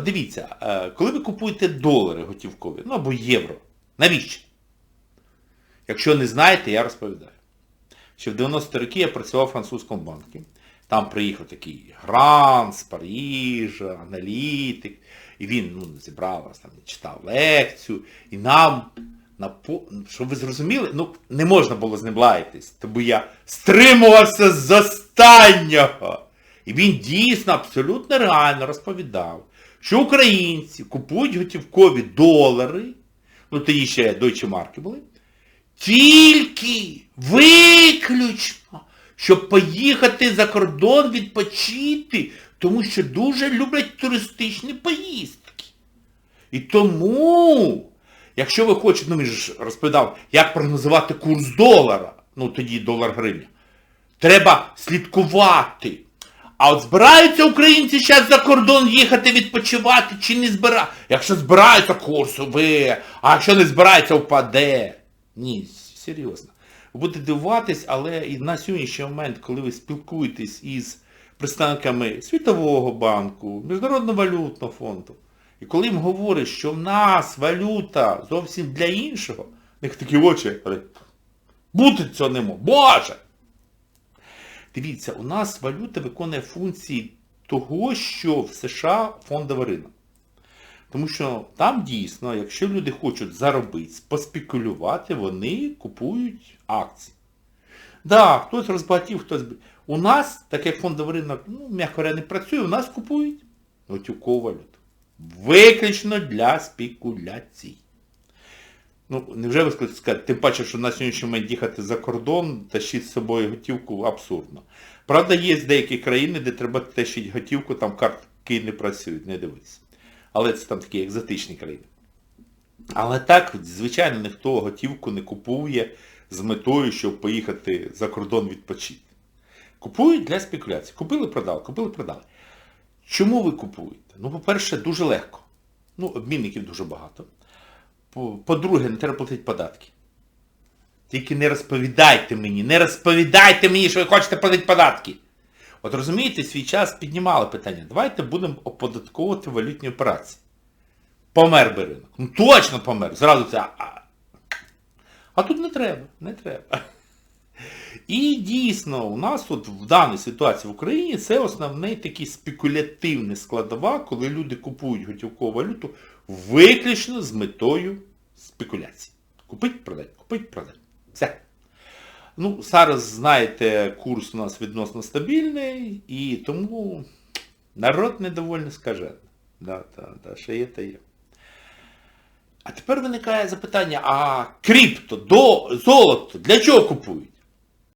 Дивіться, е, коли ви купуєте долари готівкові, ну або євро, навіщо? Якщо не знаєте, я розповідаю. Що в 90-ті роки я працював в французькому банку. Там приїхав такий грант з Парижа, аналітик. І він ну, зібрав нас, там, читав лекцію. І нам, на щоб ви зрозуміли, ну, не можна було з ним лаятись, тому я стримувався з останнього. І він дійсно абсолютно реально розповідав, що українці купують готівкові долари, ну тоді ще Deutsche Марки були, тільки виключно, щоб поїхати за кордон відпочити, тому що дуже люблять туристичні поїздки. І тому, якщо ви хочете, ну він ж розповідав, як прогнозувати курс долара, ну тоді долар гривня, треба слідкувати. А от збираються українці зараз за кордон їхати відпочивати чи не збираються? Якщо збираються, курс ви, а якщо не збираються, впаде. Ні, серйозно. Ви будете дивуватись, але і на сьогоднішній момент, коли ви спілкуєтесь із представниками Світового банку, Міжнародного валютного фонду, і коли їм говорять, що в нас валюта зовсім для іншого, них такі очі, бути цього не може. Боже! Дивіться, у нас валюта виконує функції того, що в США фондовий ринок. Тому що там дійсно, якщо люди хочуть заробити, поспекулювати, вони купують акції. Да, хтось розбагатів, хтось... У нас, так як фондовий ринок, ну, м'яко говоря, не працює, у нас купують готівкову валюту. Виключно для спекуляцій. Ну, невже ви сказати, тим паче, що на сьогоднішній момент їхати за кордон, тащити з собою готівку абсурдно. Правда, є деякі країни, де треба тащити готівку, там картки не працюють, не дивись. Але це там такі екзотичні країни. Але так, звичайно, ніхто готівку не купує з метою, щоб поїхати за кордон відпочити. Купують для спекуляції. Купили, продали, купили, продали. Чому ви купуєте? Ну, по-перше, дуже легко. Ну, обмінників дуже багато. По- По-друге, не треба платити податки. Тільки не розповідайте мені, не розповідайте мені, що ви хочете платити податки. От розумієте, свій час піднімали питання. Давайте будемо оподатковувати валютні операції. Помер би ринок. Ну точно помер. Зразу це. А, а тут не треба, не треба. І дійсно, у нас от в даній ситуації в Україні це основний такий спекулятивний складова, коли люди купують готівкову валюту виключно з метою спекуляції. Купить, продать, купить, продать. Все. Ну, зараз, знаєте, курс у нас відносно стабільний, і тому народ недовольний скажений. Да, да, да, ще є та є. А тепер виникає запитання, а крипто, до, золото, для чого купують?